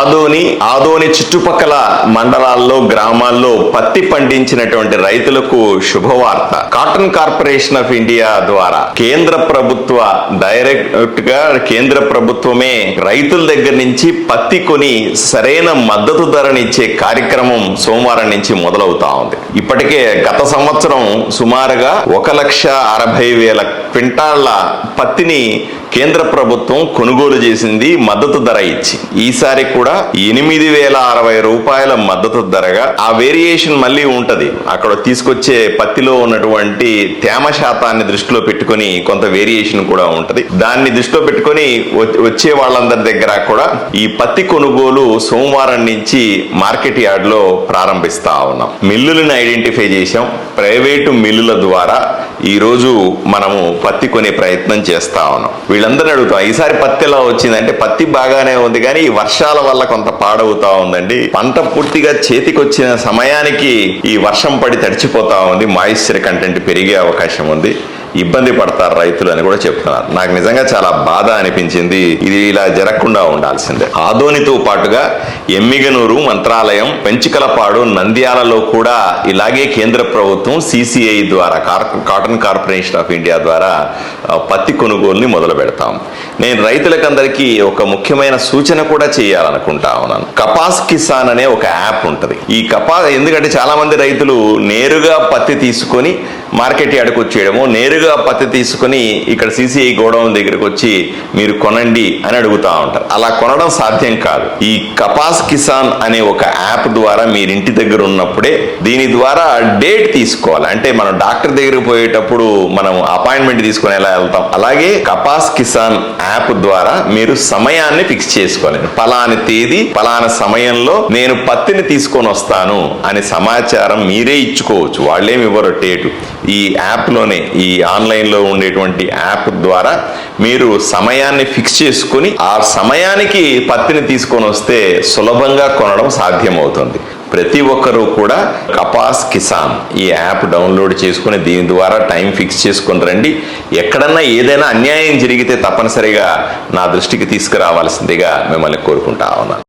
ఆదోని ఆదోని చుట్టుపక్కల మండలాల్లో గ్రామాల్లో పత్తి పండించినటువంటి రైతులకు శుభవార్త. కాటన్ కార్పొరేషన్ ఆఫ్ ఇండియా ద్వారా కేంద్ర ప్రభుత్వ డైరెక్ట్గా కేంద్ర ప్రభుత్వమే రైతుల దగ్గర నుంచి పత్తి కొని సరైన మద్దతు ధరనిచ్చే కార్యక్రమం సోమవారం నుంచి మొదలవుతా ఉంది. ఇప్పటికే గత సంవత్సరం సుమారుగా ఒక లక్ష అరవై వేల క్వింటాళ్ళ పత్తిని కేంద్ర ప్రభుత్వం కొనుగోలు చేసింది మద్దతు ధర ఇచ్చి. ఈసారి కూడా ఎనిమిది వేల అరవై రూపాయల మద్దతు ధరగా ఆ వేరియేషన్ మళ్ళీ ఉంటది. అక్కడ తీసుకొచ్చే పత్తిలో ఉన్నటువంటి తేమ శాతాన్ని దృష్టిలో పెట్టుకొని కొంత వేరియేషన్ కూడా ఉంటది. దాన్ని దృష్టిలో పెట్టుకొని వచ్చే వాళ్ళందరి దగ్గర కూడా ఈ పత్తి కొనుగోలు సోమవారం నుంచి మార్కెట్ యార్డ్లో ప్రారంభిస్తా ఉన్నాం. మిల్లులను ఐడెంటిఫై చేశాం. ప్రైవేటు మిల్లుల ద్వారా ఈ రోజు మనము పత్తి కొనే ప్రయత్నం చేస్తా ఉన్నాం. వీళ్ళందరూ అడుగుతాం ఈసారి పత్తి ఎలా వచ్చిందంటే పత్తి బాగానే ఉంది కానీ ఈ వర్షాల వల్ల కొంత పాడవుతా ఉందండి. పంట పూర్తిగా చేతికొచ్చిన సమయానికి ఈ వర్షం పడి తడిచిపోతా ఉంది. మాయిశ్చర్ కంటెంట్ పెరిగే అవకాశం ఉంది. ఇబ్బంది పడతారు రైతులు అని కూడా చెప్తున్నారు. నాకు నిజంగా చాలా బాధ అనిపించింది. ఇది ఇలా జరగకుండా ఉండాల్సిందే. ఆదోనితో పాటుగా ఎమ్మిగనూరు మంత్రాలయం పెంచికలపాడు నంద్యాలలో కూడా ఇలాగే కేంద్ర ప్రభుత్వం సిసిఐ ద్వారా car- cotton corporation of India ద్వారా పత్తి కొనుగోలుని మొదలు పెడతాం నేను రైతులకందరికీ ఒక ముఖ్యమైన సూచన కూడా చేయాలనుకుంటా ఉన్నాను. కపాస్ కిసాన్ అనే ఒక యాప్ ఉంటుంది. ఈ కపా ఎందుకంటే చాలా మంది రైతులు నేరుగా పత్తి తీసుకొని మార్కెట్ యార్డ్కి వచ్చేయడము నేరుగా పత్తి తీసుకొని ఇక్కడ సీసీఐ గోడౌన్ దగ్గరకు వచ్చి మీరు కొనండి అని అడుగుతా ఉంటారు. అలా కొనడం సాధ్యం కాదు. ఈ కపాస్ కిసాన్ అనే ఒక యాప్ ద్వారా మీరు ఇంటి దగ్గర ఉన్నప్పుడే దీని ద్వారా డేట్ తీసుకోవాలి. అంటే మనం డాక్టర్ దగ్గరికి పోయేటప్పుడు మనం అపాయింట్మెంట్ తీసుకొని ఎలా వెళ్తాం? అలాగే కపాస్ కిసాన్ యాప్ యాప్ ద్వారా మీరు సమయాన్ని ఫిక్స్ చేసుకోలేరు పలాని తేదీ పలానా సమయంలో నేను పత్తిని తీసుకొని వస్తాను అనే సమాచారం మీరే ఇచ్చుకోవచ్చు. వాళ్ళేమి ఇవ్వరు డేటు ఈ యాప్లోనే ఈ ఆన్లైన్లో ఉండేటువంటి యాప్ ద్వారా మీరు సమయాన్ని ఫిక్స్ చేసుకుని ఆ సమయానికి పత్తిని తీసుకొని వస్తే సులభంగా కొనడం సాధ్యమవుతుంది. ప్రతి ఒక్కరూ కూడా కపాస్ కిసాన్. ఈ యాప్ డౌన్లోడ్ చేసుకుని దీని ద్వారా టైం ఫిక్స్ చేసుకుని రండి. ఎక్కడన్నా ఏదైనా అన్యాయం జరిగితే తప్పనిసరిగా నా దృష్టికి తీసుకురావాల్సిందిగా మిమ్మల్ని కోరుకుంటా ఉన్నాను.